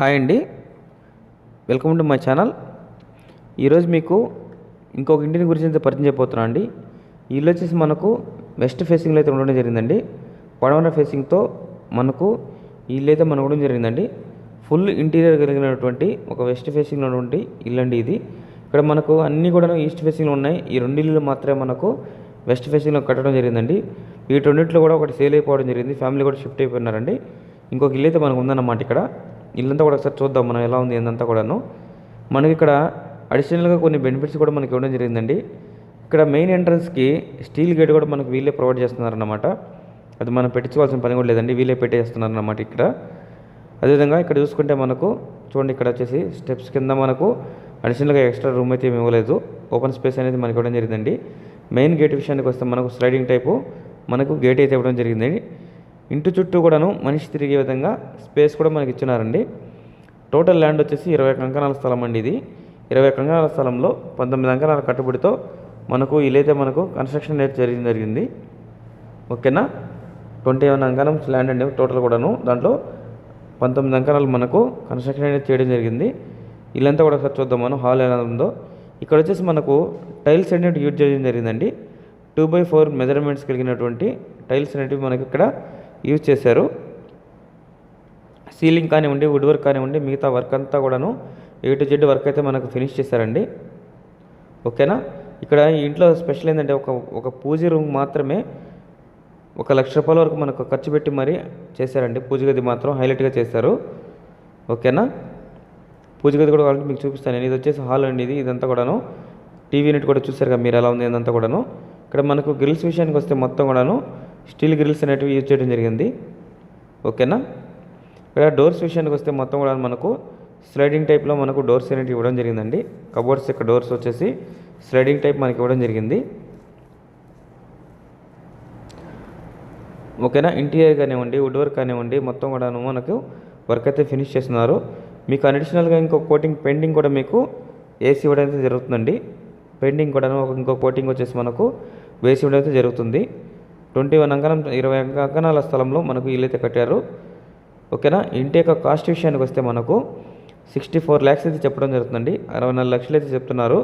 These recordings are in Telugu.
హాయ్ అండి. Welcome to my channel. ఈరోజు మీకు ఇంకొక ఇంటిని గురించి పరిచయం చేయబోతున్నాను అండి. ఇల్లు వచ్చేసి మనకు వెస్ట్ ఫేసింగ్లో అయితే ఉండడం జరిగిందండి. పడమర ఫేసింగ్తో మనకు ఇల్లు అయితే మనకు ఉండడం జరిగిందండి. ఫుల్ ఇంటీరియర్ కలిగినటువంటి ఒక వెస్ట్ ఫేసింగ్లో ఉన్నటువంటి ఇల్లు అండి ఇది. ఇక్కడ మనకు అన్నీ కూడా ఈస్ట్ ఫేసింగ్లో ఉన్నాయి. ఈ రెండు ఇల్లులు మాత్రమే మనకు వెస్ట్ ఫేసింగ్లో కట్టడం జరిగిందండి. వీటి రెండింటిలో కూడా ఒకటి సేల్ అయిపోవడం జరిగింది. ఫ్యామిలీ కూడా షిఫ్ట్ అయిపోయినారండి. ఇంకొక ఇల్లు అయితే మనకు ఉందన్నమాట ఇక్కడ. ఇల్లంతా కూడా ఒకసారి చూద్దాం మనం ఎలా ఉంది ఏందంతా కూడాను. మనకి ఇక్కడ అడిషనల్గా కొన్ని బెనిఫిట్స్ కూడా మనకి ఇవ్వడం జరిగిందండి. ఇక్కడ మెయిన్ ఎంట్రన్స్కి స్టీల్ గేట్ కూడా మనకు వీళ్ళే ప్రొవైడ్ చేస్తున్నారన్నమాట. అది మనం పెట్టించుకోవాల్సిన పని కూడా లేదండి వీళ్ళే పెట్టేస్తున్నారన్నమాట ఇక్కడ. అదేవిధంగా ఇక్కడ చూసుకుంటే మనకు చూడండి ఇక్కడ వచ్చేసి స్టెప్స్ కింద మనకు అడిషనల్గా ఎక్స్ట్రా రూమ్ అయితే ఏమి ఇవ్వలేదు. ఓపెన్ స్పేస్ అనేది మనకి ఇవ్వడం జరిగిందండి. మెయిన్ గేట్ విషయానికి వస్తే మనకు స్లైడింగ్ టైపు మనకు గేట్ అయితే ఇవ్వడం జరిగింది. ఇంటి చుట్టూ కూడాను మనిషి తిరిగే విధంగా స్పేస్ కూడా మనకి ఇచ్చినారండి. టోటల్ ల్యాండ్ వచ్చేసి ఇరవై కంకణాల స్థలం అండి ఇది. ఇరవై కంకణాల స్థలంలో పంతొమ్మిది అంకణాల కట్టుబడితో మనకు ఇలైతే మనకు కన్స్ట్రక్షన్ అనేది జరిగింది జరిగింది. ఓకేనా? ట్వంటీ వన్ అంకణం ల్యాండ్ అండి టోటల్ కూడాను. దాంట్లో పంతొమ్మిది అంకణాలు మనకు కన్స్ట్రక్షన్ అనేది చేయడం జరిగింది. ఇల్లంతా కూడా ఒకసారి చూద్దాం మనం హాల్ ఎలా ఉందో. ఇక్కడ వచ్చేసి మనకు టైల్స్ అనేవి యూజ్ చేయడం జరిగిందండి. టూ బై ఫోర్ మెజర్మెంట్స్ కలిగినటువంటి టైల్స్ అనేటివి మనకి ఇక్కడ యూజ్ చేశారు. సీలింగ్ కానివ్వండి వుడ్ వర్క్ కానివ్వండి మిగతా వర్క్ అంతా కూడాను ఏ టు జెడ్ వర్క్ అయితే మనకు ఫినిష్ చేశారండి. ఓకేనా? ఇక్కడ ఇంట్లో స్పెషల్ ఏంటంటే ఒక ఒక పూజ రూమ్ మాత్రమే ఒక లక్ష రూపాయల వరకు మనకు ఖర్చు పెట్టి మరీ చేశారండి. పూజ గది మాత్రం హైలైట్గా చేశారు. ఓకేనా? పూజ గది కూడా కావాలంటే మీకు చూపిస్తాను నేను. ఇది వచ్చేసి హాల్ అండి ఇది. ఇదంతా కూడాను టీవీ యూనిట్ కూడా చూసారు కదా మీరు ఎలా ఉంది ఇదంతా కూడాను. ఇక్కడ మనకు గ్రిల్స్ విషయానికి వస్తే మొత్తం కూడాను స్టీల్ గ్రిల్స్ అనేటివి యూజ్ చేయడం జరిగింది. ఓకేనా? ఇక్కడ డోర్స్ విషయానికి వస్తే మొత్తం కూడా మనకు స్లైడింగ్ టైప్లో మనకు డోర్స్ అనేవి ఇవ్వడం జరిగిందండి. కబోర్డ్స్ యొక్క డోర్స్ వచ్చేసి స్లైడింగ్ టైప్ మనకి ఇవ్వడం జరిగింది. ఓకేనా? ఇంటీరియర్ కానివ్వండి వుడ్ వర్క్ కానివ్వండి మొత్తం కూడా మనకు వర్క్ అయితే ఫినిష్ చేస్తున్నారు. మీకు అడిషనల్గా ఇంకో కోటింగ్ పెండింగ్ కూడా మీకు ఏసీ ఇవ్వడం అయితే జరుగుతుందండి. పెండింగ్ కూడా ఇంకో కోటింగ్ వచ్చేసి మనకు వేసి ఇవ్వడం అయితే జరుగుతుంది. ట్వంటీ వన్ అంకణం ఇరవై అంకణాల స్థలంలో మనకు ఇల్లైతే కట్టారు. ఓకేనా? ఇంటి యొక్క కాస్ట్ విషయానికి వస్తే మనకు సిక్స్టీ ఫోర్ ల్యాక్స్ అయితే చెప్పడం జరుగుతుందండి. అరవై నాలుగు లక్షలు అయితే చెప్తున్నారు.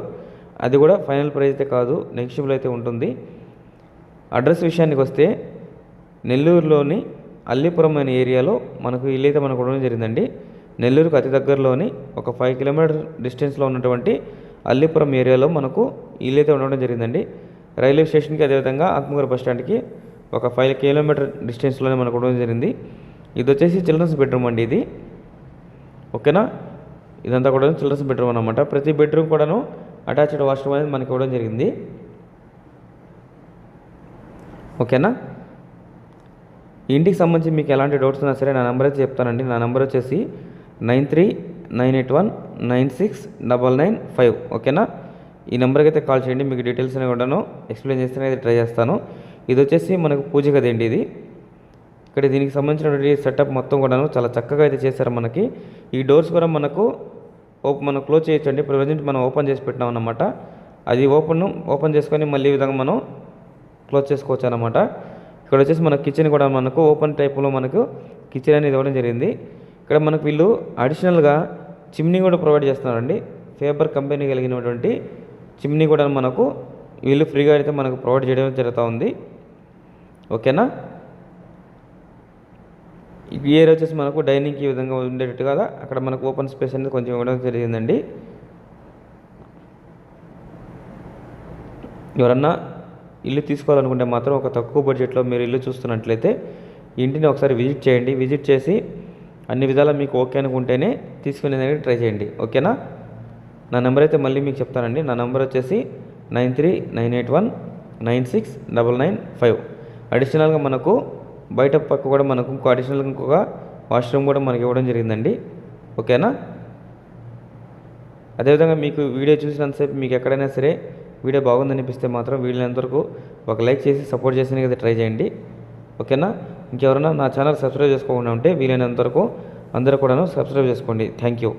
అది కూడా ఫైనల్ ప్రైస్ అయితే కాదు. నెగిషియబుల్ అయితే ఉంటుంది. అడ్రస్ విషయానికి వస్తే నెల్లూరులోని అల్లిపురం అనే ఏరియాలో మనకు ఇల్లు అయితే మనకు ఉండడం జరిగిందండి. నెల్లూరుకు అతి దగ్గరలోని ఒక ఫైవ్ కిలోమీటర్ డిస్టెన్స్లో ఉన్నటువంటి అల్లిపురం ఏరియాలో మనకు ఇల్లు అయితే ఉండడం జరిగిందండి. రైల్వే స్టేషన్కి అదేవిధంగా ఆత్మకూరు బస్ స్టాండ్కి ఒక ఫైవ్ కిలోమీటర్ డిస్టెన్స్లోనే మనకు ఉండడం జరిగింది. ఇది వచ్చేసి చిల్డ్రన్స్ బెడ్రూమ్ అండి ఇది. ఓకేనా? ఇదంతా కూడా చిల్డ్రన్స్ బెడ్రూమ్ అనమాట ప్రతి బెడ్రూమ్ కూడాను అటాచ్డ్ వాష్రూమ్ అనేది మనకి ఇవ్వడం జరిగింది. ఓకేనా? ఇంటికి సంబంధించి మీకు ఎలాంటి డౌట్స్ ఉన్నా సరే నా నెంబర్ అయితే చెప్తానండి. నా నెంబర్ వచ్చేసి nine three nine eight one nine six double nine five. ఓకేనా? ఈ నెంబర్కి అయితే కాల్ చేయండి మీకు డీటెయిల్స్ అనేవి కూడాను ఎక్స్ప్లెయిన్ చేస్తేనే అయితే ట్రై చేస్తాను. ఇది వచ్చేసి మనకు పూజ కదండి అండి ఇది. ఇక్కడ దీనికి సంబంధించినటువంటి సెటప్ మొత్తం కూడాను చాలా చక్కగా అయితే చేశారు మనకి. ఈ డోర్స్ కూడా మనకు ఓపెన్ మనం క్లోజ్ చేయొచ్చండి. ప్రజెంట్ మనం ఓపెన్ చేసి పెట్టినాం అది ఓపెన్ ఓపెన్ చేసుకొని మళ్ళీ ఈ విధంగా మనం క్లోజ్ చేసుకోవచ్చు అనమాట ఇక్కడ వచ్చేసి మన కిచెన్ కూడా మనకు ఓపెన్ టైప్లో మనకు కిచెన్ అనేది ఇవ్వడం జరిగింది. ఇక్కడ మనకు వీళ్ళు అడిషనల్గా చిమ్నీ కూడా ప్రొవైడ్ చేస్తున్నారండి. ఫేబర్ కంపెనీ కలిగినటువంటి చిమ్నీ కూడా మనకు వీళ్ళు ఫ్రీగా అయితే మనకు ప్రొవైడ్ చేయడం జరుగుతూ ఉంది. ఓకేనా? ఈ ఏరియా వచ్చేసి మనకు డైనింగ్కి ఈ విధంగా ఉండేటట్టు కదా అక్కడ మనకు ఓపెన్ స్పేస్ అనేది కొంచెం ఇవ్వడం జరిగిందండి. ఎవరన్నా ఇల్లు తీసుకోవాలనుకుంటే మాత్రం ఒక తక్కువ బడ్జెట్లో మీరు ఇల్లు చూస్తున్నట్లయితే ఇంటిని ఒకసారి విజిట్ చేయండి. విజిట్ చేసి అన్ని విధాలా మీకు ఓకే అనుకుంటేనే తీసుకునేదానికి ట్రై చేయండి. ఓకేనా? నా నెంబర్ అయితే మళ్ళీ మీకు చెప్తానండి. నా నెంబర్ వచ్చేసి nine three nine eight one nine six double nine five. అడిషనల్గా మనకు బయట పక్క కూడా మనకు ఇంకో అడిషనల్గా ఇంకొక వాష్రూమ్ కూడా మనకి ఇవ్వడం జరిగిందండి. ఓకేనా? అదేవిధంగా మీకు వీడియో చూసినంతసేపు మీకు ఎక్కడైనా సరే వీడియో బాగుందనిపిస్తే మాత్రం వీళ్ళంతవరకు ఒక లైక్ చేసి సపోర్ట్ చేసేందుకు ట్రై చేయండి. ఓకేనా? ఇంకెవరైనా నా ఛానల్ సబ్స్క్రైబ్ చేసుకోకుండా ఉంటే వీలైనంత వరకు అందరూ కూడాను సబ్స్క్రైబ్ చేసుకోండి. Thank you